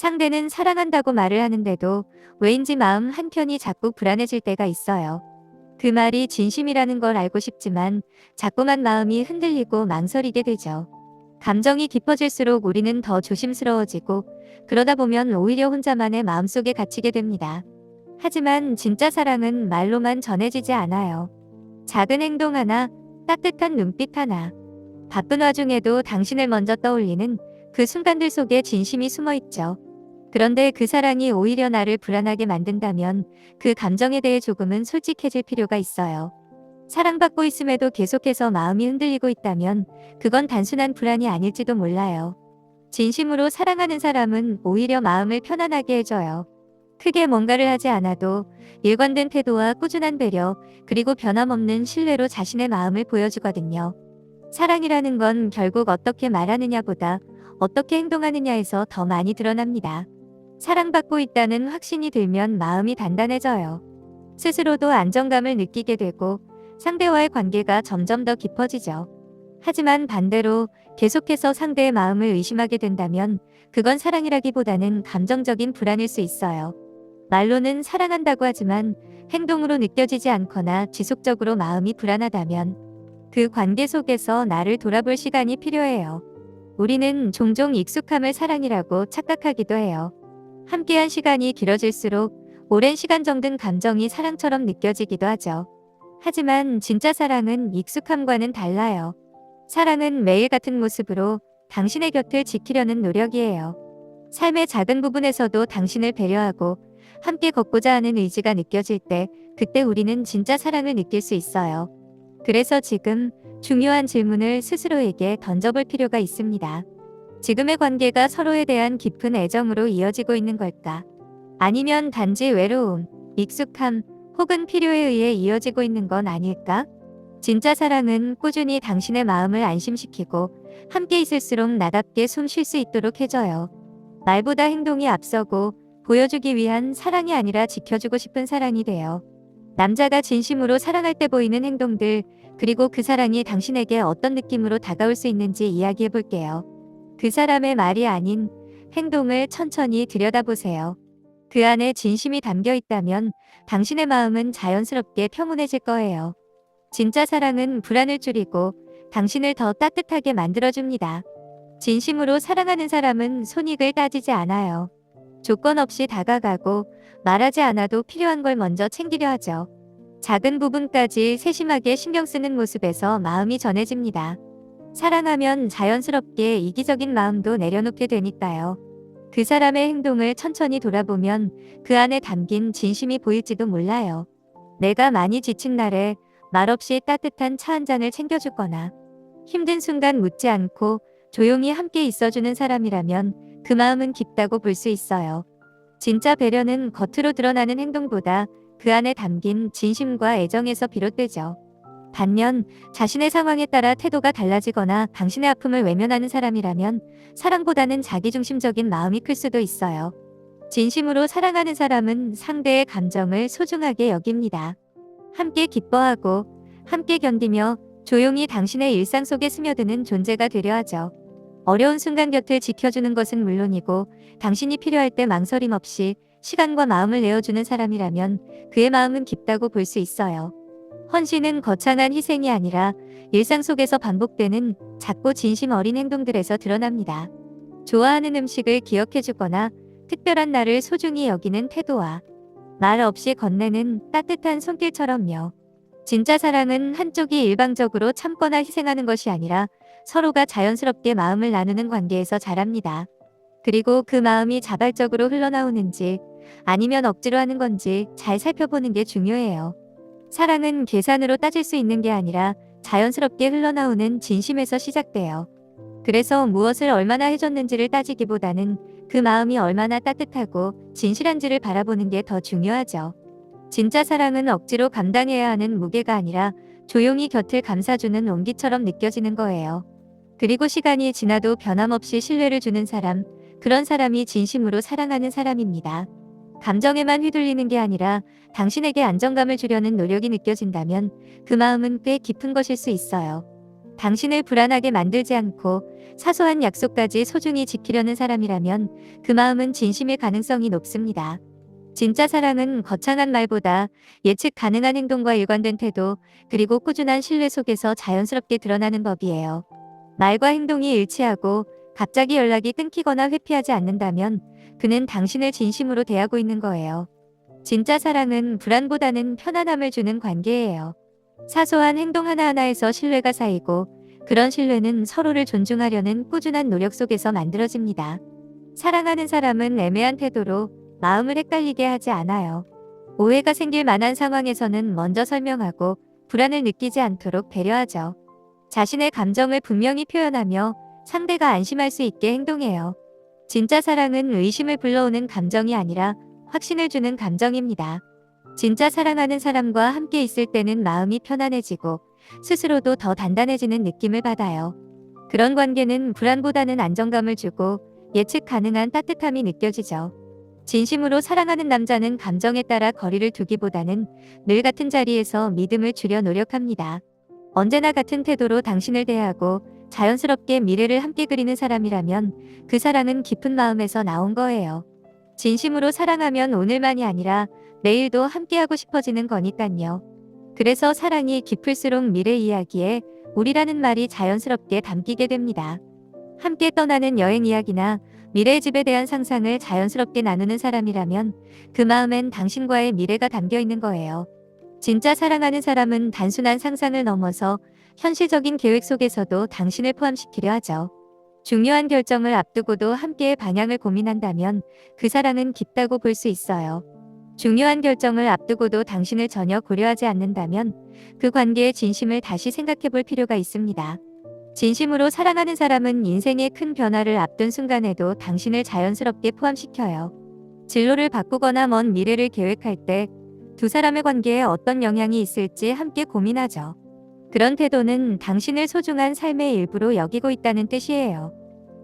상대는 사랑한다고 말을 하는데도 왜인지 마음 한켠이 자꾸 불안해질 때가 있어요. 그 말이 진심이라는 걸 알고 싶지만 자꾸만 마음이 흔들리고 망설이게 되죠. 감정이 깊어질수록 우리는 더 조심스러워지고 그러다 보면 오히려 혼자만의 마음속에 갇히게 됩니다. 하지만 진짜 사랑은 말로만 전해지지 않아요. 작은 행동 하나, 따뜻한 눈빛 하나, 바쁜 와중에도 당신을 먼저 떠올리는 그 순간들 속에 진심이 숨어 있죠. 그런데 그 사랑이 오히려 나를 불안하게 만든다면 그 감정에 대해 조금은 솔직해질 필요가 있어요. 사랑받고 있음에도 계속해서 마음이 흔들리고 있다면 그건 단순한 불안이 아닐지도 몰라요. 진심으로 사랑하는 사람은 오히려 마음을 편안하게 해줘요. 크게 뭔가를 하지 않아도 일관된 태도와 꾸준한 배려, 그리고 변함없는 신뢰로 자신의 마음을 보여주거든요. 사랑이라는 건 결국 어떻게 말하느냐보다 어떻게 행동하느냐에서 더 많이 드러납니다. 사랑받고 있다는 확신이 들면 마음이 단단해져요. 스스로도 안정감을 느끼게 되고 상대와의 관계가 점점 더 깊어지죠. 하지만 반대로 계속해서 상대의 마음을 의심하게 된다면 그건 사랑이라기보다는 감정적인 불안일 수 있어요. 말로는 사랑한다고 하지만 행동으로 느껴지지 않거나 지속적으로 마음이 불안하다면 그 관계 속에서 나를 돌아볼 시간이 필요해요. 우리는 종종 익숙함을 사랑이라고 착각하기도 해요. 함께한 시간이 길어질수록 오랜 시간 정든 감정이 사랑처럼 느껴지기도 하죠. 하지만 진짜 사랑은 익숙함과는 달라요. 사랑은 매일 같은 모습으로 당신의 곁을 지키려는 노력이에요. 삶의 작은 부분에서도 당신을 배려하고 함께 걷고자 하는 의지가 느껴질 때 그때 우리는 진짜 사랑을 느낄 수 있어요. 그래서 지금 중요한 질문을 스스로에게 던져볼 필요가 있습니다. 지금의 관계가 서로에 대한 깊은 애정으로 이어지고 있는 걸까? 아니면 단지 외로움, 익숙함, 혹은 필요에 의해 이어지고 있는 건 아닐까? 진짜 사랑은 꾸준히 당신의 마음을 안심시키고 함께 있을수록 나답게 숨 쉴 수 있도록 해줘요. 말보다 행동이 앞서고 보여주기 위한 사랑이 아니라 지켜주고 싶은 사랑이 돼요. 남자가 진심으로 사랑할 때 보이는 행동들, 그리고 그 사랑이 당신에게 어떤 느낌으로 다가올 수 있는지 이야기해 볼게요. 그 사람의 말이 아닌 행동을 천천히 들여다보세요. 그 안에 진심이 담겨 있다면 당신의 마음은 자연스럽게 평온해질 거예요. 진짜 사랑은 불안을 줄이고 당신을 더 따뜻하게 만들어줍니다. 진심으로 사랑하는 사람은 손익을 따지지 않아요. 조건 없이 다가가고 말하지 않아도 필요한 걸 먼저 챙기려 하죠. 작은 부분까지 세심하게 신경 쓰는 모습에서 마음이 전해집니다. 사랑하면 자연스럽게 이기적인 마음도 내려놓게 되니까요. 그 사람의 행동을 천천히 돌아보면 그 안에 담긴 진심이 보일지도 몰라요. 내가 많이 지친 날에 말없이 따뜻한 차 한 잔을 챙겨주거나 힘든 순간 묻지 않고 조용히 함께 있어주는 사람이라면 그 마음은 깊다고 볼 수 있어요. 진짜 배려는 겉으로 드러나는 행동보다 그 안에 담긴 진심과 애정에서 비롯되죠. 반면 자신의 상황에 따라 태도가 달라지거나 당신의 아픔을 외면하는 사람이라면 사랑보다는 자기중심적인 마음이 클 수도 있어요. 진심으로 사랑하는 사람은 상대의 감정을 소중하게 여깁니다. 함께 기뻐하고 함께 견디며 조용히 당신의 일상 속에 스며드는 존재가 되려 하죠. 어려운 순간 곁을 지켜주는 것은 물론이고 당신이 필요할 때 망설임 없이 시간과 마음을 내어주는 사람이라면 그의 마음은 깊다고 볼 수 있어요. 헌신은 거창한 희생이 아니라 일상 속에서 반복되는 작고 진심 어린 행동들에서 드러납니다. 좋아하는 음식을 기억해주거나 특별한 날을 소중히 여기는 태도와 말 없이 건네는 따뜻한 손길처럼요. 진짜 사랑은 한쪽이 일방적으로 참거나 희생하는 것이 아니라 서로가 자연스럽게 마음을 나누는 관계에서 자랍니다. 그리고 그 마음이 자발적으로 흘러나오는지 아니면 억지로 하는 건지 잘 살펴보는 게 중요해요. 사랑은 계산으로 따질 수 있는 게 아니라 자연스럽게 흘러나오는 진심에서 시작돼요. 그래서 무엇을 얼마나 해줬는지를 따지기보다는 그 마음이 얼마나 따뜻하고 진실한지를 바라보는 게 더 중요하죠. 진짜 사랑은 억지로 감당해야 하는 무게가 아니라 조용히 곁을 감싸주는 온기처럼 느껴지는 거예요. 그리고 시간이 지나도 변함없이 신뢰를 주는 사람, 그런 사람이 진심으로 사랑하는 사람입니다. 감정에만 휘둘리는 게 아니라 당신에게 안정감을 주려는 노력이 느껴진다면 그 마음은 꽤 깊은 것일 수 있어요. 당신을 불안하게 만들지 않고 사소한 약속까지 소중히 지키려는 사람이라면 그 마음은 진심일 가능성이 높습니다. 진짜 사랑은 거창한 말보다 예측 가능한 행동과 일관된 태도, 그리고 꾸준한 신뢰 속에서 자연스럽게 드러나는 법이에요. 말과 행동이 일치하고 갑자기 연락이 끊기거나 회피하지 않는다면 그는 당신을 진심으로 대하고 있는 거예요. 진짜 사랑은 불안보다는 편안함을 주는 관계예요. 사소한 행동 하나하나에서 신뢰가 쌓이고 그런 신뢰는 서로를 존중하려는 꾸준한 노력 속에서 만들어집니다. 사랑하는 사람은 애매한 태도로 마음을 헷갈리게 하지 않아요. 오해가 생길 만한 상황에서는 먼저 설명하고 불안을 느끼지 않도록 배려하죠. 자신의 감정을 분명히 표현하며 상대가 안심할 수 있게 행동해요. 진짜 사랑은 의심을 불러오는 감정이 아니라 확신을 주는 감정입니다. 진짜 사랑하는 사람과 함께 있을 때는 마음이 편안해지고 스스로도 더 단단해지는 느낌을 받아요. 그런 관계는 불안보다는 안정감을 주고 예측 가능한 따뜻함이 느껴지죠. 진심으로 사랑하는 남자는 감정에 따라 거리를 두기보다는 늘 같은 자리에서 믿음을 주려 노력합니다. 언제나 같은 태도로 당신을 대하고 자연스럽게 미래를 함께 그리는 사람이라면 그 사랑은 깊은 마음에서 나온 거예요. 진심으로 사랑하면 오늘만이 아니라 내일도 함께하고 싶어지는 거니깐요. 그래서 사랑이 깊을수록 미래 이야기에 우리라는 말이 자연스럽게 담기게 됩니다. 함께 떠나는 여행 이야기나 미래의 집에 대한 상상을 자연스럽게 나누는 사람이라면 그 마음엔 당신과의 미래가 담겨 있는 거예요. 진짜 사랑하는 사람은 단순한 상상을 넘어서 현실적인 계획 속에서도 당신을 포함시키려 하죠. 중요한 결정을 앞두고도 함께의 방향을 고민한다면 그 사랑은 깊다고 볼 수 있어요. 중요한 결정을 앞두고도 당신을 전혀 고려하지 않는다면 그 관계의 진심을 다시 생각해 볼 필요가 있습니다. 진심으로 사랑하는 사람은 인생의 큰 변화를 앞둔 순간에도 당신을 자연스럽게 포함시켜요. 진로를 바꾸거나 먼 미래를 계획할 때 두 사람의 관계에 어떤 영향이 있을지 함께 고민하죠. 그런 태도는 당신을 소중한 삶의 일부로 여기고 있다는 뜻이에요.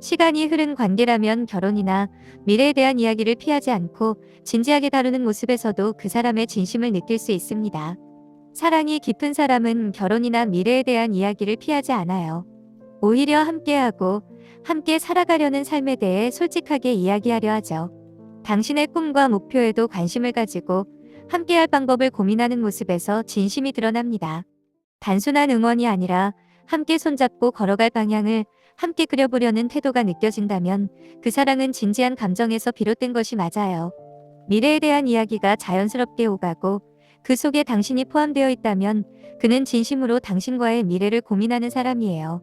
시간이 흐른 관계라면 결혼이나 미래에 대한 이야기를 피하지 않고 진지하게 다루는 모습에서도 그 사람의 진심을 느낄 수 있습니다. 사랑이 깊은 사람은 결혼이나 미래에 대한 이야기를 피하지 않아요. 오히려 함께하고 함께 살아가려는 삶에 대해 솔직하게 이야기하려 하죠. 당신의 꿈과 목표에도 관심을 가지고 함께할 방법을 고민하는 모습에서 진심이 드러납니다. 단순한 응원이 아니라 함께 손잡고 걸어갈 방향을 함께 그려보려는 태도가 느껴진다면 그 사랑은 진지한 감정에서 비롯된 것이 맞아요. 미래에 대한 이야기가 자연스럽게 오가고 그 속에 당신이 포함되어 있다면 그는 진심으로 당신과의 미래를 고민하는 사람이에요.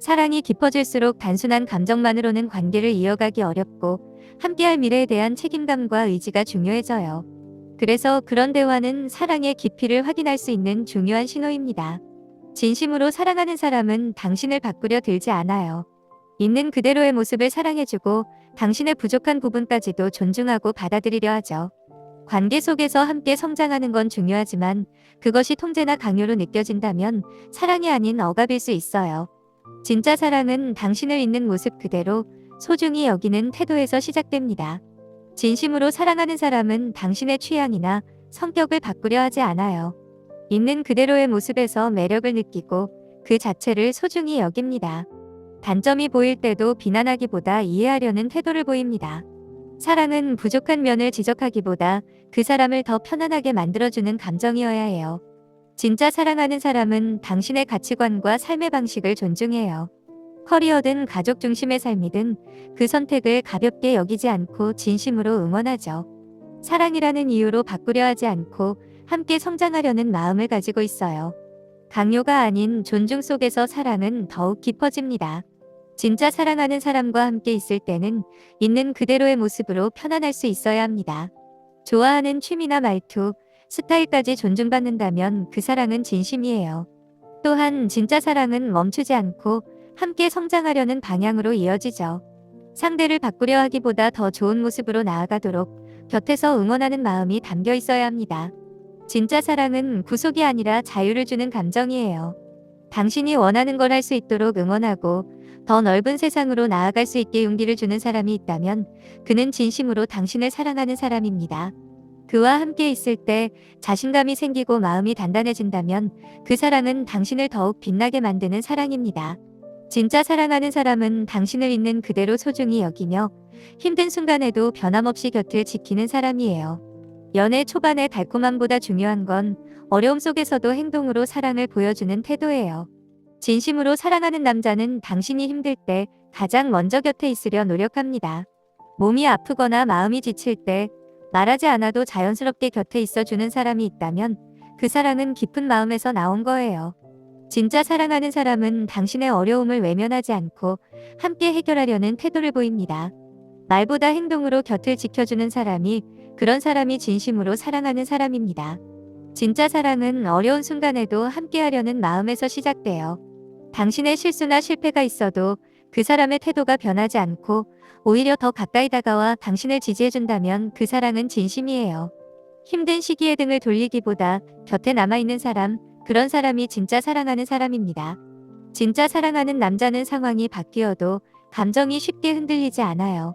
사랑이 깊어질수록 단순한 감정만으로는 관계를 이어가기 어렵고 함께할 미래에 대한 책임감과 의지가 중요해져요. 그래서 그런 대화는 사랑의 깊이를 확인할 수 있는 중요한 신호입니다. 진심으로 사랑하는 사람은 당신을 바꾸려 들지 않아요. 있는 그대로의 모습을 사랑해주고 당신의 부족한 부분까지도 존중하고 받아들이려 하죠. 관계 속에서 함께 성장하는 건 중요하지만 그것이 통제나 강요로 느껴진다면 사랑이 아닌 억압일 수 있어요. 진짜 사랑은 당신을 있는 모습 그대로 소중히 여기는 태도에서 시작됩니다. 진심으로 사랑하는 사람은 당신의 취향이나 성격을 바꾸려 하지 않아요. 있는 그대로의 모습에서 매력을 느끼고 그 자체를 소중히 여깁니다. 단점이 보일 때도 비난하기보다 이해하려는 태도를 보입니다. 사랑은 부족한 면을 지적하기보다 그 사람을 더 편안하게 만들어주는 감정이어야 해요. 진짜 사랑하는 사람은 당신의 가치관과 삶의 방식을 존중해요. 커리어든 가족 중심의 삶이든 그 선택을 가볍게 여기지 않고 진심으로 응원하죠. 사랑이라는 이유로 바꾸려 하지 않고 함께 성장하려는 마음을 가지고 있어요. 강요가 아닌 존중 속에서 사랑은 더욱 깊어집니다. 진짜 사랑하는 사람과 함께 있을 때는 있는 그대로의 모습으로 편안할 수 있어야 합니다. 좋아하는 취미나 말투, 스타일까지 존중받는다면 그 사랑은 진심이에요. 또한 진짜 사랑은 멈추지 않고 함께 성장하려는 방향으로 이어지죠. 상대를 바꾸려 하기보다 더 좋은 모습으로 나아가도록 곁에서 응원하는 마음이 담겨 있어야 합니다. 진짜 사랑은 구속이 아니라 자유를 주는 감정이에요. 당신이 원하는 걸 할 수 있도록 응원하고 더 넓은 세상으로 나아갈 수 있게 용기를 주는 사람이 있다면 그는 진심으로 당신을 사랑하는 사람입니다. 그와 함께 있을 때 자신감이 생기고 마음이 단단해진다면 그 사랑은 당신을 더욱 빛나게 만드는 사랑입니다. 진짜 사랑하는 사람은 당신을 있는 그대로 소중히 여기며 힘든 순간에도 변함없이 곁을 지키는 사람이에요. 연애 초반의 달콤함보다 중요한 건 어려움 속에서도 행동으로 사랑을 보여주는 태도예요. 진심으로 사랑하는 남자는 당신이 힘들 때 가장 먼저 곁에 있으려 노력합니다. 몸이 아프거나 마음이 지칠 때 말하지 않아도 자연스럽게 곁에 있어주는 사람이 있다면 그 사랑은 깊은 마음에서 나온 거예요. 진짜 사랑하는 사람은 당신의 어려움을 외면하지 않고 함께 해결하려는 태도를 보입니다. 말보다 행동으로 곁을 지켜주는 사람이 그런 사람이 진심으로 사랑하는 사람입니다. 진짜 사랑은 어려운 순간에도 함께하려는 마음에서 시작돼요. 당신의 실수나 실패가 있어도 그 사람의 태도가 변하지 않고 오히려 더 가까이 다가와 당신을 지지해준다면 그 사랑은 진심이에요. 힘든 시기에 등을 돌리기보다 곁에 남아있는 사람, 그런 사람이 진짜 사랑하는 사람입니다. 진짜 사랑하는 남자는 상황이 바뀌어도 감정이 쉽게 흔들리지 않아요.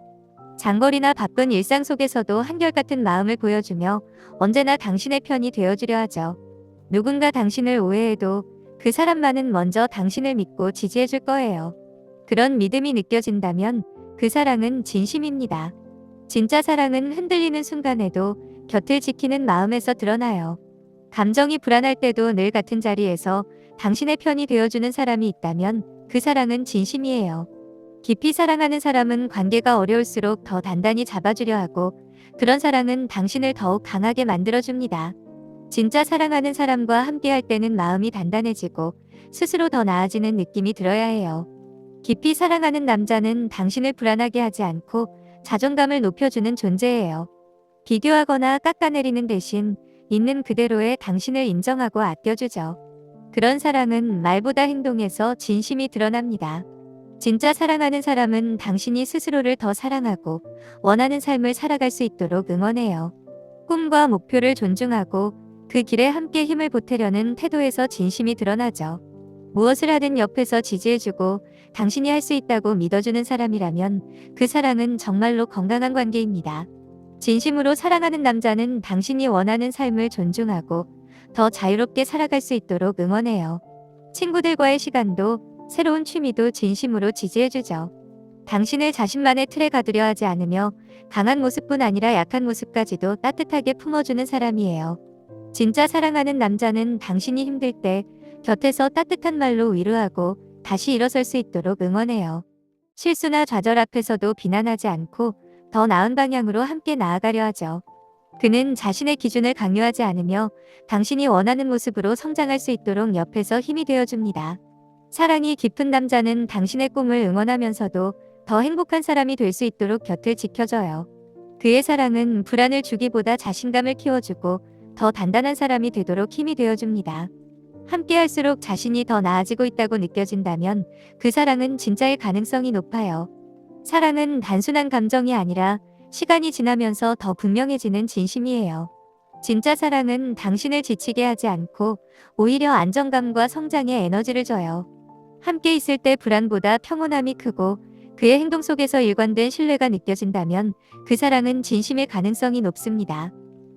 장거리나 바쁜 일상 속에서도 한결같은 마음을 보여주며 언제나 당신의 편이 되어주려 하죠. 누군가 당신을 오해해도 그 사람만은 먼저 당신을 믿고 지지해줄 거예요. 그런 믿음이 느껴진다면 그 사랑은 진심입니다. 진짜 사랑은 흔들리는 순간에도 곁을 지키는 마음에서 드러나요. 감정이 불안할 때도 늘 같은 자리에서 당신의 편이 되어주는 사람이 있다면 그 사랑은 진심이에요. 깊이 사랑하는 사람은 관계가 어려울수록 더 단단히 잡아주려 하고 그런 사랑은 당신을 더욱 강하게 만들어줍니다. 진짜 사랑하는 사람과 함께할 때는 마음이 단단해지고 스스로 더 나아지는 느낌이 들어야 해요. 깊이 사랑하는 남자는 당신을 불안하게 하지 않고 자존감을 높여주는 존재예요. 비교하거나 깎아내리는 대신 있는 그대로의 당신을 인정하고 아껴주죠. 그런 사랑은 말보다 행동에서 진심이 드러납니다. 진짜 사랑하는 사람은 당신이 스스로를 더 사랑하고 원하는 삶을 살아갈 수 있도록 응원해요. 꿈과 목표를 존중하고 그 길에 함께 힘을 보태려는 태도에서 진심이 드러나죠. 무엇을 하든 옆에서 지지해주고 당신이 할 수 있다고 믿어주는 사람이라면 그 사랑은 정말로 건강한 관계입니다. 진심으로 사랑하는 남자는 당신이 원하는 삶을 존중하고 더 자유롭게 살아갈 수 있도록 응원해요. 친구들과의 시간도 새로운 취미도 진심으로 지지해주죠. 당신을 자신만의 틀에 가두려 하지 않으며 강한 모습뿐 아니라 약한 모습까지도 따뜻하게 품어주는 사람이에요. 진짜 사랑하는 남자는 당신이 힘들 때 곁에서 따뜻한 말로 위로하고 다시 일어설 수 있도록 응원해요. 실수나 좌절 앞에서도 비난하지 않고 더 나은 방향으로 함께 나아가려 하죠. 그는 자신의 기준을 강요하지 않으며 당신이 원하는 모습으로 성장할 수 있도록 옆에서 힘이 되어줍니다. 사랑이 깊은 남자는 당신의 꿈을 응원하면서도 더 행복한 사람이 될 수 있도록 곁을 지켜줘요. 그의 사랑은 불안을 주기보다 자신감을 키워주고 더 단단한 사람이 되도록 힘이 되어줍니다. 함께 할수록 자신이 더 나아지고 있다고 느껴진다면 그 사랑은 진짜일 가능성이 높아요. 사랑은 단순한 감정이 아니라 시간이 지나면서 더 분명해지는 진심이에요. 진짜 사랑은 당신을 지치게 하지 않고 오히려 안정감과 성장에 에너지를 줘요. 함께 있을 때 불안보다 평온함이 크고 그의 행동 속에서 일관된 신뢰가 느껴진다면 그 사랑은 진심일 가능성이 높습니다.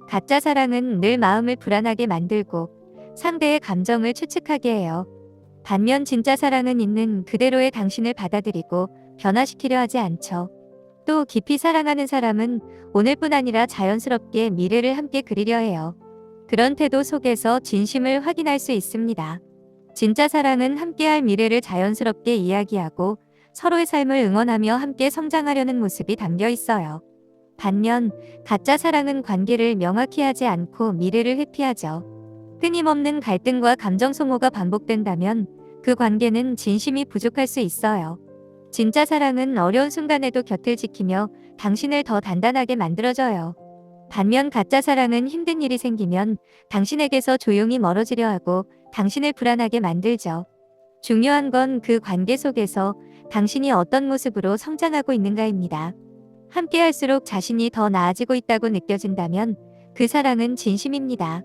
가짜 사랑은 늘 마음을 불안하게 만들고 상대의 감정을 추측하게 해요. 반면 진짜 사랑은 있는 그대로의 당신을 받아들이고 변화시키려 하지 않죠. 또 깊이 사랑하는 사람은 오늘뿐 아니라 자연스럽게 미래를 함께 그리려 해요. 그런 태도 속에서 진심을 확인할 수 있습니다. 진짜 사랑은 함께할 미래를 자연스럽게 이야기하고 서로의 삶을 응원하며 함께 성장하려는 모습이 담겨 있어요. 반면 가짜 사랑은 관계를 명확히 하지 않고 미래를 회피하죠. 끊임없는 갈등과 감정 소모가 반복된다면 그 관계는 진심이 부족할 수 있어요. 진짜 사랑은 어려운 순간에도 곁을 지키며 당신을 더 단단하게 만들어줘요. 반면 가짜 사랑은 힘든 일이 생기면 당신에게서 조용히 멀어지려 하고 당신을 불안하게 만들죠. 중요한 건 그 관계 속에서 당신이 어떤 모습으로 성장하고 있는가입니다. 함께 할수록 자신이 더 나아지고 있다고 느껴진다면 그 사랑은 진심입니다.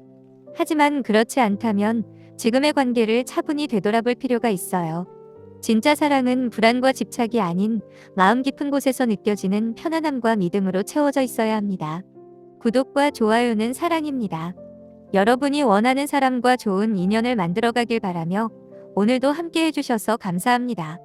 하지만 그렇지 않다면 지금의 관계를 차분히 되돌아볼 필요가 있어요. 진짜 사랑은 불안과 집착이 아닌 마음 깊은 곳에서 느껴지는 편안함과 믿음으로 채워져 있어야 합니다. 구독과 좋아요는 사랑입니다. 여러분이 원하는 사람과 좋은 인연을 만들어가길 바라며 오늘도 함께 해주셔서 감사합니다.